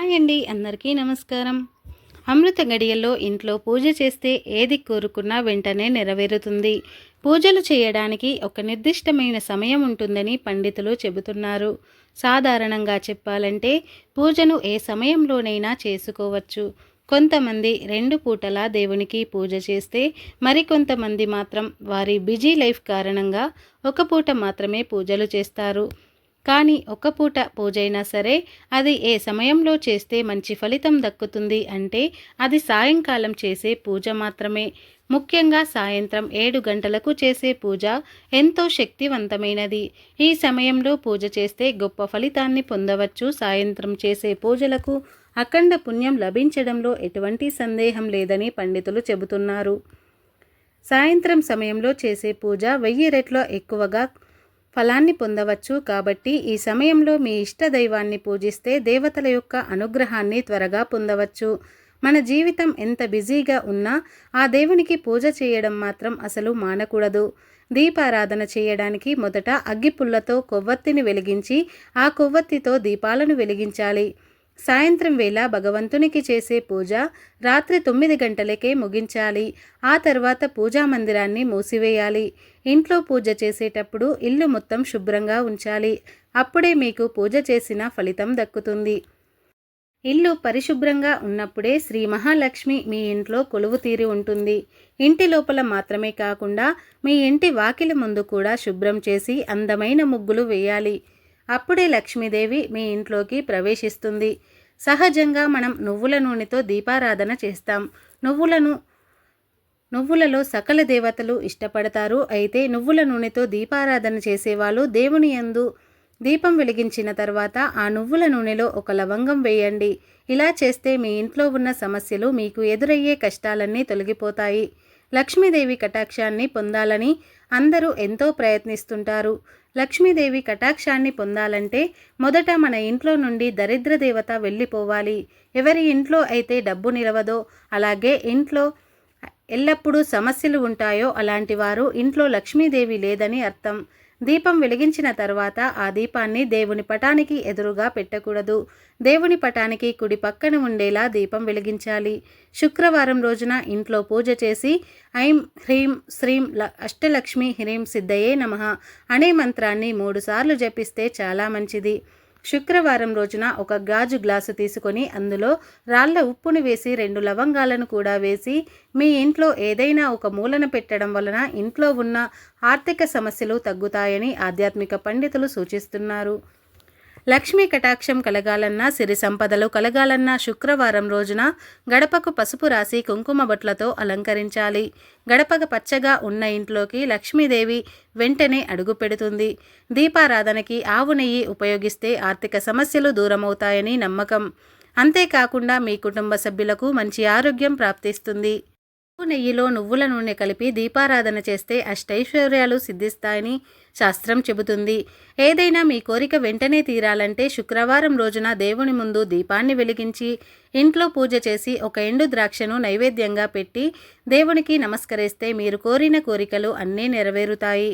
Hi అండి అందరికీ నమస్కారం. అమృత గడియల్లో ఇంట్లో పూజ చేస్తే ఏది కోరుకున్నా వెంటనే నెరవేరుతుంది. పూజలు చేయడానికి ఒక నిర్దిష్టమైన సమయం ఉంటుందని పండితులు చెబుతున్నారు. సాధారణంగా చెప్పాలంటే పూజను ఏ సమయంలోనైనా చేసుకోవచ్చు. కొంతమంది రెండు పూటలా దేవునికి పూజ చేస్తే మరికొంతమంది మాత్రం వారి బిజీ లైఫ్ కారణంగా ఒక పూట మాత్రమే పూజలు చేస్తారు. కానీ ఒక్క పూట పూజైనా సరే అది ఏ సమయంలో చేస్తే మంచి ఫలితం దక్కుతుంది అంటే అది సాయంకాలం చేసే పూజ మాత్రమే. ముఖ్యంగా సాయంత్రం ఏడు గంటలకు చేసే పూజ ఎంతో శక్తివంతమైనది. ఈ సమయంలో పూజ చేస్తే గొప్ప ఫలితాన్ని పొందవచ్చు. సాయంత్రం చేసే పూజలకు అఖండ పుణ్యం లభించడంలో ఎటువంటి సందేహం లేదని పండితులు చెబుతున్నారు. సాయంత్రం సమయంలో చేసే పూజ వెయ్యి రెట్లో ఎక్కువగా ఫలాన్ని పొందవచ్చు కాబట్టి ఈ సమయంలో మీ ఇష్ట దైవాన్ని పూజిస్తే దేవతల యొక్క అనుగ్రహాన్ని త్వరగా పొందవచ్చు. మన జీవితం ఎంత బిజీగా ఉన్నా ఆ దేవునికి పూజ చేయడం మాత్రం అసలు మానకూడదు. దీపారాధన చేయడానికి మొదట అగ్గిపుల్లతో కొవ్వొత్తిని వెలిగించి ఆ కొవ్వొత్తితో దీపాలను వెలిగించాలి. సాయంత్రం వేళ భగవంతునికి చేసే పూజ రాత్రి తొమ్మిది గంటలకే ముగించాలి. ఆ తర్వాత పూజా మందిరాన్ని మూసివేయాలి. ఇంట్లో పూజ చేసేటప్పుడు ఇల్లు మొత్తం శుభ్రంగా ఉంచాలి. అప్పుడే మీకు పూజ చేసిన ఫలితం దక్కుతుంది. ఇల్లు పరిశుభ్రంగా ఉన్నప్పుడే శ్రీ మహాలక్ష్మి మీ ఇంట్లో కొలువు తీరి ఉంటుంది. ఇంటి లోపల మాత్రమే కాకుండా మీ ఇంటి వాకిలి ముందు కూడా శుభ్రం చేసి అందమైన ముగ్గులు వేయాలి. అప్పుడే లక్ష్మీదేవి మీ ఇంట్లోకి ప్రవేశిస్తుంది. సహజంగా మనం నువ్వుల నూనెతో దీపారాధన చేస్తాం. నువ్వులను నువ్వులలో సకల దేవతలు ఇష్టపడతారు. అయితే నువ్వుల నూనెతో దీపారాధన చేసేవాళ్ళు దేవుని యందు దీపం వెలిగించిన తర్వాత ఆ నువ్వుల నూనెలో ఒక లవంగం వేయండి. ఇలా చేస్తే మీ ఇంట్లో ఉన్న సమస్యలు మీకు ఎదురయ్యే కష్టాలన్నీ తొలగిపోతాయి. లక్ష్మీదేవి కటాక్షాన్ని పొందాలని అందరూ ఎంతో ప్రయత్నిస్తుంటారు. లక్ష్మీదేవి కటాక్షాన్ని పొందాలంటే మొదట మన ఇంట్లో నుండి దరిద్ర దేవత వెళ్ళిపోవాలి. ఎవరి ఇంట్లో అయితే డబ్బు నిలవదో అలాగే ఇంట్లో ఎల్లప్పుడూ సమస్యలు ఉంటాయో అలాంటి వారు ఇంట్లో లక్ష్మీదేవి లేదని అర్థం. దీపం వెలిగించిన తర్వాత ఆ దీపాన్ని దేవుని పటానికి ఎదురుగా పెట్టకూడదు. దేవుని పటానికి కుడి పక్కన ఉండేలా దీపం వెలిగించాలి. శుక్రవారం రోజున ఇంట్లో పూజ చేసి ఐం హ్రీం శ్రీం ల అష్టలక్ష్మి హ్రీం సిద్ధయే నమ అనే మంత్రాన్ని మూడుసార్లు జపిస్తే చాలా మంచిది. శుక్రవారం రోజున ఒక గాజు గ్లాసు తీసుకొని అందులో రాళ్ళ ఉప్పును వేసి రెండు లవంగాలను కూడా వేసి మీ ఇంట్లో ఏదైనా ఒక మూలన పెట్టడం వలన ఇంట్లో ఉన్న ఆర్థిక సమస్యలు తగ్గుతాయని ఆధ్యాత్మిక పండితులు సూచిస్తున్నారు. లక్ష్మీ కటాక్షం కలగాలన్నా సిరి సంపదలు కలగాలన్నా శుక్రవారం రోజున గడపకు పసుపు రాసి కుంకుమ బొట్లతో అలంకరించాలి. గడపక పచ్చగా ఉన్న ఇంట్లోకి లక్ష్మీదేవి వెంటనే అడుగు పెడుతుంది. దీపారాధనకి ఆవు నెయ్యి ఉపయోగిస్తే ఆర్థిక సమస్యలు దూరమవుతాయని నమ్మకం. అంతేకాకుండా మీ కుటుంబ సభ్యులకు మంచి ఆరోగ్యం ప్రాప్తిస్తుంది. నెయ్యిలో నువ్వుల నూనె కలిపి దీపారాధన చేస్తే అష్టైశ్వర్యాలు సిద్ధిస్తాయని శాస్త్రం చెబుతుంది. ఏదైనా మీ కోరిక వెంటనే తీరాలంటే శుక్రవారం రోజున దేవుని ముందు దీపాన్ని వెలిగించి ఇంట్లో పూజ చేసి ఒక ఎండు ద్రాక్షను నైవేద్యంగా పెట్టి దేవునికి నమస్కరిస్తే మీరు కోరిన కోరికలు అన్నీ నెరవేరుతాయి.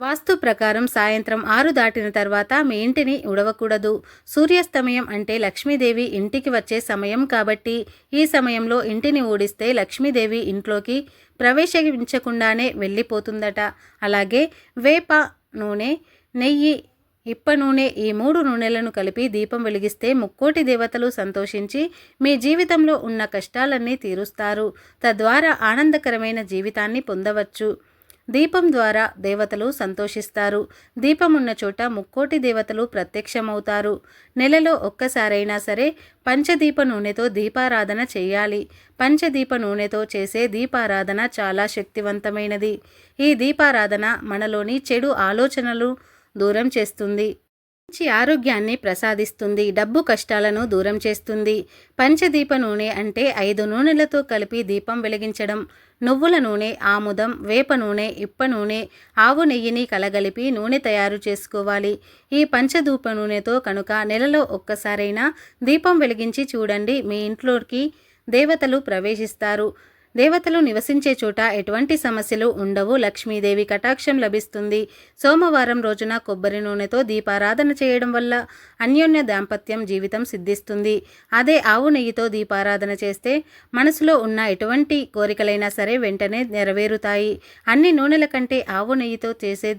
వాస్తు ప్రకారం సాయంత్రం ఆరు దాటిన తర్వాత మీ ఇంటిని ఉడవకూడదు సూర్యాస్తమయం అంటే లక్ష్మీదేవి ఇంటికి వచ్చే సమయం కాబట్టి ఈ సమయంలో ఇంటిని ఊడిస్తే లక్ష్మీదేవి ఇంట్లోకి ప్రవేశించకుండానే వెళ్ళిపోతుందట. అలాగే వేప నూనె నెయ్యి ఇప్ప నూనె ఈ మూడు నూనెలను కలిపి దీపం వెలిగిస్తే ముక్కోటి దేవతలు సంతోషించి మీ జీవితంలో ఉన్న కష్టాలన్నీ తీరుస్తారు. తద్వారా ఆనందకరమైన జీవితాన్ని పొందవచ్చు. దీపం ద్వారా దేవతలు సంతోషిస్తారు. దీపం ఉన్న చోట ముక్కోటి దేవతలు ప్రత్యక్షమవుతారు. నెలలో ఒక్కసారైనా సరే పంచదీప నూనెతో దీపారాధన చేయాలి. పంచదీప నూనెతో చేసే దీపారాధన చాలా శక్తివంతమైనది. ఈ దీపారాధన మనలోని చెడు ఆలోచనలు దూరం చేస్తుంది. మంచి ఆరోగ్యాన్ని ప్రసాదిస్తుంది. డబ్బు కష్టాలను దూరం చేస్తుంది. పంచదీప నూనె అంటే ఐదు నూనెలతో కలిపి దీపం వెలిగించడం. నువ్వుల నూనె ఆముదం వేప నూనె ఇప్ప నూనె ఆవు నెయ్యిని కలగలిపి నూనె తయారు చేసుకోవాలి. ఈ పంచదూప నూనెతో కనుక నెలలో ఒక్కసారైనా దీపం వెలిగించి చూడండి. మీ ఇంట్లోకి దేవతలు ప్రవేశిస్తారు. దేవతలు నివసించే చోట ఎటువంటి సమస్యలు ఉండవు. లక్ష్మీదేవి కటాక్షం లభిస్తుంది. సోమవారం రోజున కొబ్బరి నూనెతో దీపారాధన చేయడం వల్ల అన్యోన్య దాంపత్యం జీవితం సిద్ధిస్తుంది. అదే ఆవు నెయ్యితో దీపారాధన చేస్తే మనసులో ఉన్న ఎటువంటి కోరికలైనా సరే వెంటనే నెరవేరుతాయి. అన్ని నూనెల కంటే ఆవు నెయ్యితో చేసే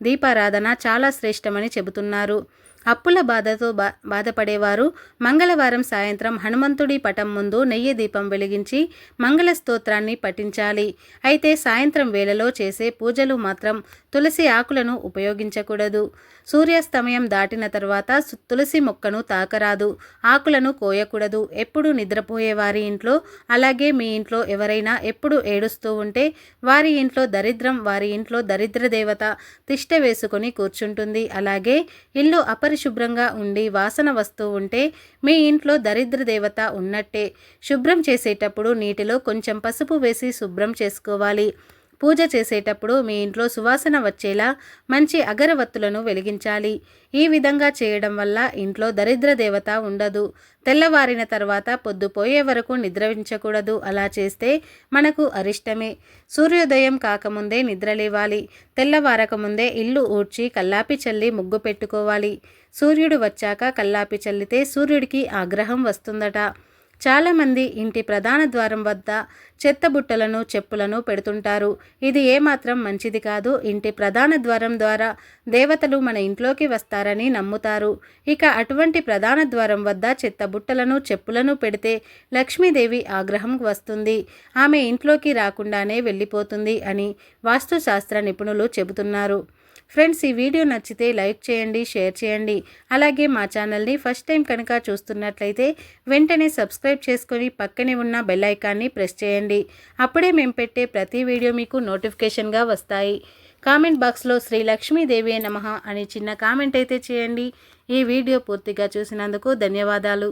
దీపారాధన చాలా శ్రేష్టమని చెబుతున్నారు. అప్పుల బాధతో బా బాధపడేవారు. మంగళవారం సాయంత్రం హనుమంతుడి పటం ముందు నెయ్యి దీపం వెలిగించి మంగళ స్తోత్రాన్ని పఠించాలి. అయితే సాయంత్రం వేళలో చేసే పూజలు మాత్రం తులసి ఆకులను ఉపయోగించకూడదు. సూర్యాస్తమయం దాటిన తర్వాత తులసి మొక్కను తాకరాదు. ఆకులను కోయకూడదు. ఎప్పుడు నిద్రపోయే వారి ఇంట్లో అలాగే మీ ఇంట్లో ఎవరైనా ఎప్పుడు ఏడుస్తూ ఉంటే వారి ఇంట్లో దరిద్రం వారి ఇంట్లో దరిద్ర దేవత తిష్ట వేసుకొని కూర్చుంటుంది. అలాగే ఇల్లు అపరి అపరిశుభ్రంగా ఉండి వాసన వస్తూ ఉంటే మీ ఇంట్లో దరిద్ర దేవత ఉన్నట్టే. శుభ్రం చేసేటప్పుడు నీటిలో కొంచెం పసుపు వేసి శుభ్రం చేసుకోవాలి. పూజ చేసేటప్పుడు మీ ఇంట్లో సువాసన వచ్చేలా మంచి అగరవత్తులను వెలిగించాలి. ఈ విధంగా చేయడం వల్ల ఇంట్లో దరిద్ర దేవత ఉండదు. తెల్లవారిన తర్వాత పొద్దుపోయే వరకు నిద్రవించకూడదు. అలా చేస్తే మనకు అరిష్టమే. సూర్యోదయం కాకముందే నిద్రలేవాలి. తెల్లవారకముందే ఇల్లు ఊడ్చి కల్లాపి చల్లి ముగ్గు పెట్టుకోవాలి. సూర్యుడు వచ్చాక కల్లాపి చల్లితే సూర్యుడికి ఆగ్రహం వస్తుందట. చాలామంది ఇంటి ప్రధాన ద్వారం వద్ద చెత్త బుట్టలను చెప్పులను పెడుతుంటారు. ఇది ఏమాత్రం మంచిది కాదు. ఇంటి ప్రధాన ద్వారం ద్వారా దేవతలు మన ఇంట్లోకి వస్తారని నమ్ముతారు. ఇక అటువంటి ప్రధాన ద్వారం వద్ద చెత్త బుట్టలను చెప్పులను పెడితే లక్ష్మీదేవి ఆగ్రహం వస్తుంది. ఆమె ఇంట్లోకి రాకుండానే వెళ్ళిపోతుంది అని వాస్తుశాస్త్ర నిపుణులు చెబుతున్నారు. ఫ్రెండ్స్ ఈ వీడియో నచ్చితే లైక్ చేయండి షేర్ చేయండి. అలాగే మా ఛానల్ని ఫస్ట్ టైం కనుక చూస్తున్నట్లయితే వెంటనే సబ్స్క్రైబ్ చేసుకొని పక్కనే ఉన్న బెల్ ఐకాన్ని ప్రెస్ చేయండి. అప్పుడే మేము పెట్టే ప్రతి వీడియో మీకు నోటిఫికేషన్గా వస్తాయి. కామెంట్ బాక్స్లో శ్రీ లక్ష్మీదేవి నమః అని చిన్న కామెంట్ అయితే చేయండి. ఈ వీడియో పూర్తిగా చూసినందుకు ధన్యవాదాలు.